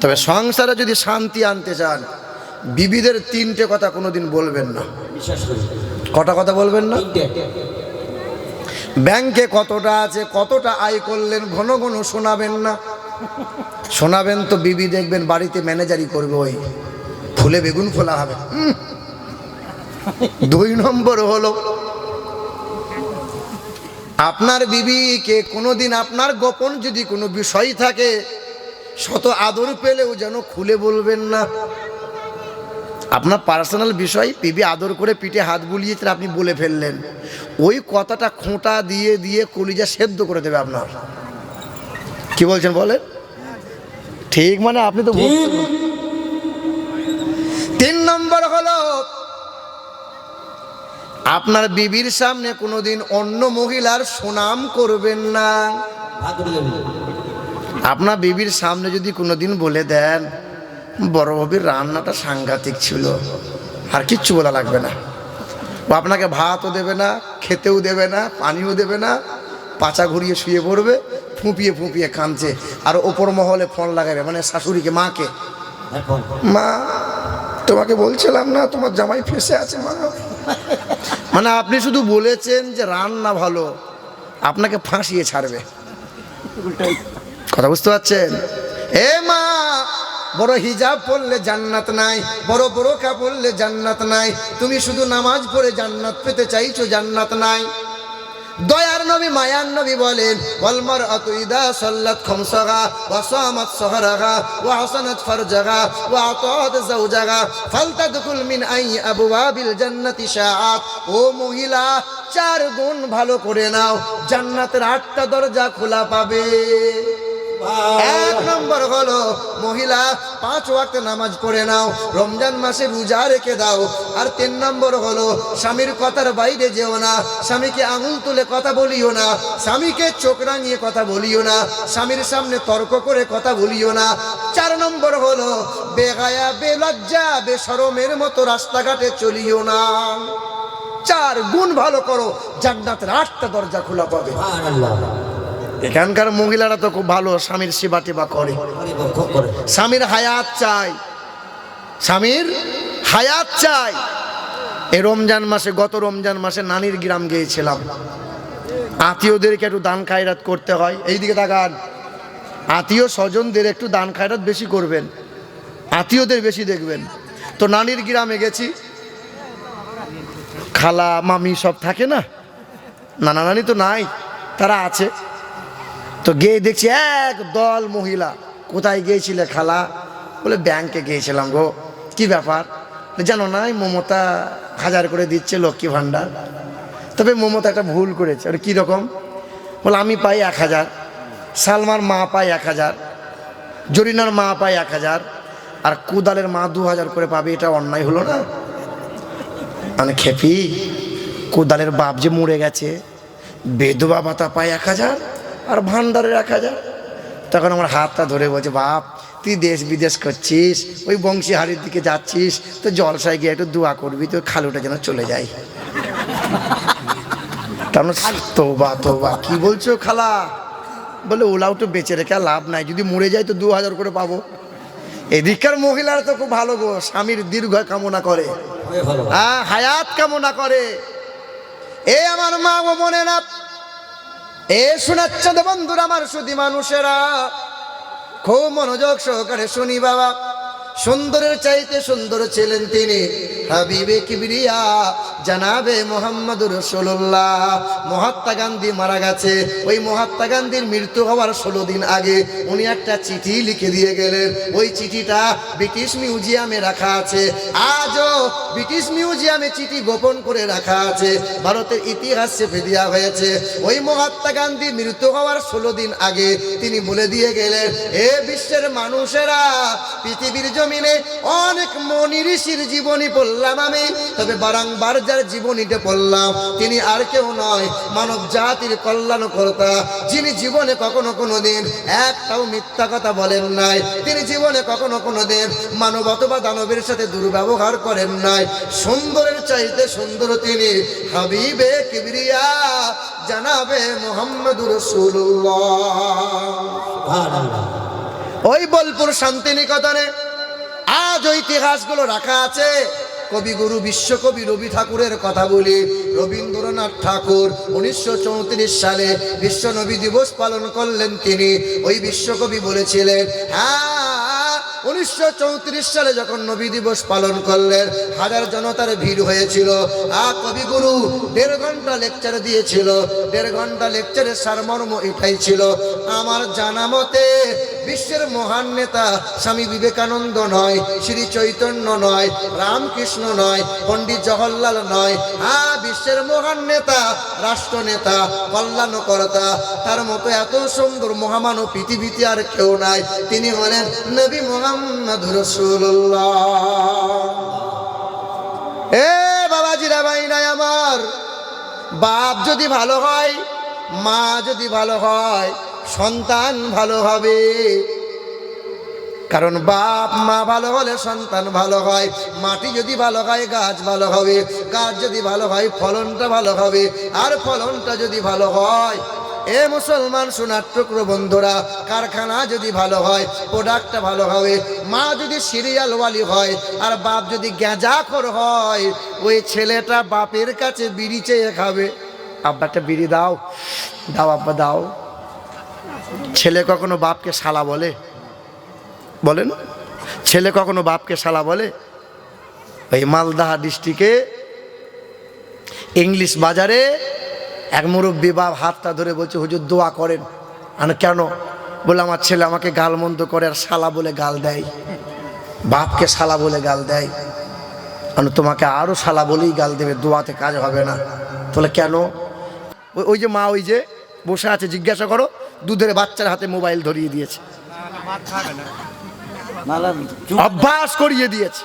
তবে সংসারে যদি শান্তি আনতে চান বিবিদের তিনটে কথা কোনোদিন বলবেন না। কটা কথা বলবেন না? ব্যাংকে কতটা আছে কতটা আয় করলেন ঘন ঘন শোনাবেন না। শোনাবেন তো বিবি দেখবেন বাড়িতে ম্যানেজারই করবে ওই ফুলে বেগুন ফোলা হবে। দুই নম্বর হলো আপনার বিবিকে কোনোদিন আপনার গোপন যদি কোনো বিষয় থাকে শত আদর পেলেও যেন খুলে বলবেন না। আপনার পার্সোনাল বিষয় বিবি আদর করে পিঠে হাত বুলিয়েছেন আপনি বলে ফেললেন। ওই কথাটা খোঁটা দিয়ে দিয়ে কলিজা সেদ্ধ করে দেবে আপনার। কি বলছেন বলেন? ঠিক মানে আপনি তো তিন নম্বর হলো আপনার বিবির সামনে কোনোদিন অন্য মহিলার সুনাম করবেন না। আপনার বিবির সামনে যদি কোনোদিন বলে দেন বড় ভাবির রান্নাটা সাংঘাতিক ছিল আর কিচ্ছু বলা লাগবে না। ও আপনাকে ভাতও দেবে না খেতেও দেবে না পানিও দেবে না পাচা ঘুরিয়ে শুয়ে পড়বে ফুঁপিয়ে ফুঁপিয়ে কাঁদছে আর ওপর মহলে ফোন লাগাবে মানে শাশুড়িকে মাকে। মা তোমাকে বলছিলাম না তোমার জামাই ফেসে আছে মা। মানে আপনি শুধু বলেছেন যে রান্না ভালো আপনাকে ফাঁসিয়ে ছাড়বে। কথা বুঝতে পারছেন? এ মা, বড় হিজাব পড়লে জান্নাত নাই, বড় বড় কা পড়লে জান্নাত নাই, তুমি শুধু নামাজ পড়ে জান্নাত পেতে চাইছো, জান্নাত নাই। দয়ার নবী, মায়ার নবী বলেন ওয়ালমার আতুইদা সাল্লাত খমসাগা ওয়া সামাত সাহরাগা ওয়া হাসানাত ফারজাগা ওয়া আতাত যাওজাগা ফালতাদখুল মিন আই আবওয়াবিল জান্নাতি শাআত। ও মহিলা, চার গুণ ভালো করে নাও, জান্নাতের আটটা দরজা খোলা পাবে। এক নম্বর হলো, মহিলা, পাঁচ ওয়াক্ত নামাজ পড়ে নাও, রমজান মাসে রোজা রেখে দাও। আর তিন নম্বর হলো, স্বামীর কথার বাইরে যেও না, স্বামীকে আঙুল তুলে কথা বলিও না, স্বামীকে চোখ রাঙিয়ে কথা বলিও না, স্বামীর সামনে তর্ক করে কথা বলিও না। চার নম্বর হলো, বেগায়া, বেলজ্জা বেসরমের মতো রাস্তাঘাটে চলিও না। চার, গুণ ভালো করো, জান্নাতের আটটা দরজা খোলা পাবে। সুবহানাল্লাহ। এখানকার মহিলারা তো খুব ভালো, স্বামীর সেবা টেবা করে। স্বামীর হায়াত চাই স্বামীর হায়াত চাই এই রমজান মাসে, গত রমজান মাসে নানির গ্রাম গিয়েছিলাম। আত্মীয়দেরকে একটু দান খায়রাত করতে হয়। এইদিকে তাকান। আত্মীয় স্বজনদের একটু দান খায়রাত বেশি করবেন। আত্মীয়দের বেশি দেখবেন। তো নানির গ্রামে গেছি। খালা, মামি সব থাকে না? নানা নানি তো নাই, তারা আছে। তো গিয়ে দেখছি এক দল মহিলা, কোথায় গিয়েছিলে খালা? বলে ব্যাংকে গিয়েছিলাম গো। কি ব্যাপার? জানো না, এই মমতা হাজার করে দিচ্ছে লক্ষ্মী ভাণ্ডার। তবে মমতা একটা ভুল করেছে, ওটা কীরকম বলে, আমি পাই এক হাজার, সালমার মা পায় এক হাজার, জরিনার মা পায় এক হাজার, আর কুদালের মা দু হাজার করে পাবে, এটা অন্যায় হলো না? মানে খেপি, কোদালের বাপ যে মরে গেছে, বেদবা ভাতা পায় এক হাজার আর ভান্ডারের এক হাজার তখন আমার হাতটা ধরে বলছে বাপ তুই দেশ বিদেশ করছিস ওই বংশীহারির দিকে যাচ্ছিস তো জলসায় গিয়ে একটু দোয়া করবি তো খালুটা যেন চলে যায়। তার তোবা তোবা কি বলছো খালা? বলে ওলাও তো বেঁচে রেখে লাভ নাই যদি মরে যায় তো দু হাজার করে পাবো। এদিককার মহিলারা তো খুব ভালো গো স্বামীর দীর্ঘ কামনা করে। হ্যাঁ হায়াত কামনা করে। এ আমার মা ও মনে না এ শোনাচ্ছে বন্ধুরা আমার শুধু মানুষেরা। খুব মনোযোগ সহকারে শুনি বাবা। সুন্দরের চাইতে সুন্দর ছিলেন তিনি। হাবিবে কিবরিয়া, জানাবে মোহাম্মদ রসুল্লাহ মহাত্মা গান্ধী মারা গেছে। ওই মহাত্মা গান্ধীর মৃত্যু হওয়ার ষোলো দিন আগে উনি একটা চিঠি লিখে দিয়ে গেলেন। ওই চিঠিটা ব্রিটিশ মিউজিয়ামে রাখা আছে। আজও ব্রিটিশ মিউজিয়ামে চিঠি গোপন করে রাখা আছে। ভারতের ইতিহাস চেপে দেওয়া হয়েছে। ওই মহাত্মা গান্ধী মৃত্যু হওয়ার ষোলো দিন আগে তিনি বলে দিয়ে গেলেন, এ বিশ্বের মানুষেরা, পৃথিবীর জমিনে অনেক মনি ঋষির জীবনী পড়লাম আমি। তবে বারংবার যার জীবনীতে পড়লাম তিনি আর কেউ নয় মানব জাতির কল্যাণ কর্তা যিনি জীবনে কখনো কোনো দিন একটাও মিথ্যা কথা বলেন নাই তিনি জীবনে কখনো কোনো দিন মানব অথবা দানবের সাথে দুর্ব্যবহার করেন নাই। সুন্দরের চাইতে সুন্দর তিনি হাবিবে কিবরিয়া জানাবে মোহাম্মদ রসুল্লাহ ওই বোলপুর শান্তিনিকেতনে ইতিহাসগুলো রাখা আছে, কবিগুরু বিশ্বকবি রবি ঠাকুরের কথা বলি রবীন্দ্রনাথ ঠাকুর উনিশশো চৌত্রিশ সালে বিশ্ব নবী দিবস পালন করলেন তিনি। ওই বিশ্বকবি বলেছিলেন হ্যাঁ উনিশশো চৌত্রিশ সালে যখন নবী দিবস পালন করলেন, হাজার জনতার ভিড় হয়েছিল। আ, কবিগুরু, দেড় ঘণ্টা লেকচার দিয়েছিল। দেড় ঘণ্টা লেকচারের সারমর্ম এটাই ছিল। আমার জানা মতে বিশ্বের মহান নেতা স্বামী বিবেকানন্দ নয়, শ্রী চৈতন্য নয়, রামকৃষ্ণ নয়, পণ্ডিত জওহরলাল নয়। হ্যাঁ বিশ্বের মহান নেতা, রাষ্ট্রনেতা, কল্যাণকর্তা, তার মতো এত সুন্দর মহামানব পৃথিবীতে আর কেউ নাই। তিনি হলেন নবী মোহাম্মদ রসুল্লাহ এ বাবাজিরা ভাই নাই আমার, বাপ যদি ভালো হয়, মা যদি ভালো হয় সন্তান ভালো হবে। কারণ বাপ, মা ভালো হলে সন্তান ভালো হয়। মাটি যদি ভালো হয়, গাছ ভালো হবে। গাছ যদি ভালো হয়, ফলনটা ভালো হবে। আর ফলনটা যদি ভালো হয়, এ মুসলমান সোনার টুকরো বন্ধুরা, কারখানা যদি ভালো হয়, প্রোডাক্টটা ভালো হবে। মা যদি সিরিয়াল ওয়ালি হয়, আর বাপ যদি গ্যাঁজাখর হয়, ওই ছেলেটা বাপের কাছে বিড়ি চেয়ে খাবে। আব্বাটা বিড়ি দাও। দাও, আব্বা, দাও। ছেলে কখনো বাপকে শালা বলে? বলেন। ছেলে কখনো বাপকে শালা বলে? ওই মালদাহা ডিস্ট্রিক্টে ইংলিশ বাজারে এক মুরব্বী বাপ হাতটা ধরে বলছে, হুজুর, দোয়া করেন। আর কেন? বলে, আমার ছেলে আমাকে গাল মন্দ করে আর শালা বলে গাল দেয়। বাপকে শালা বলে গাল দেয়। মানে তোমাকে আরও শালা বলেই গাল দেবে, দোয়াতে কাজ হবে না। তাহলে কেন? ওই যে মা ওই যে বসে আছে, জিজ্ঞাসা করো। দুধের বাচ্চার হাতে মোবাইল ধরিয়ে দিয়েছে। অভ্যাস করিয়ে দিয়েছে।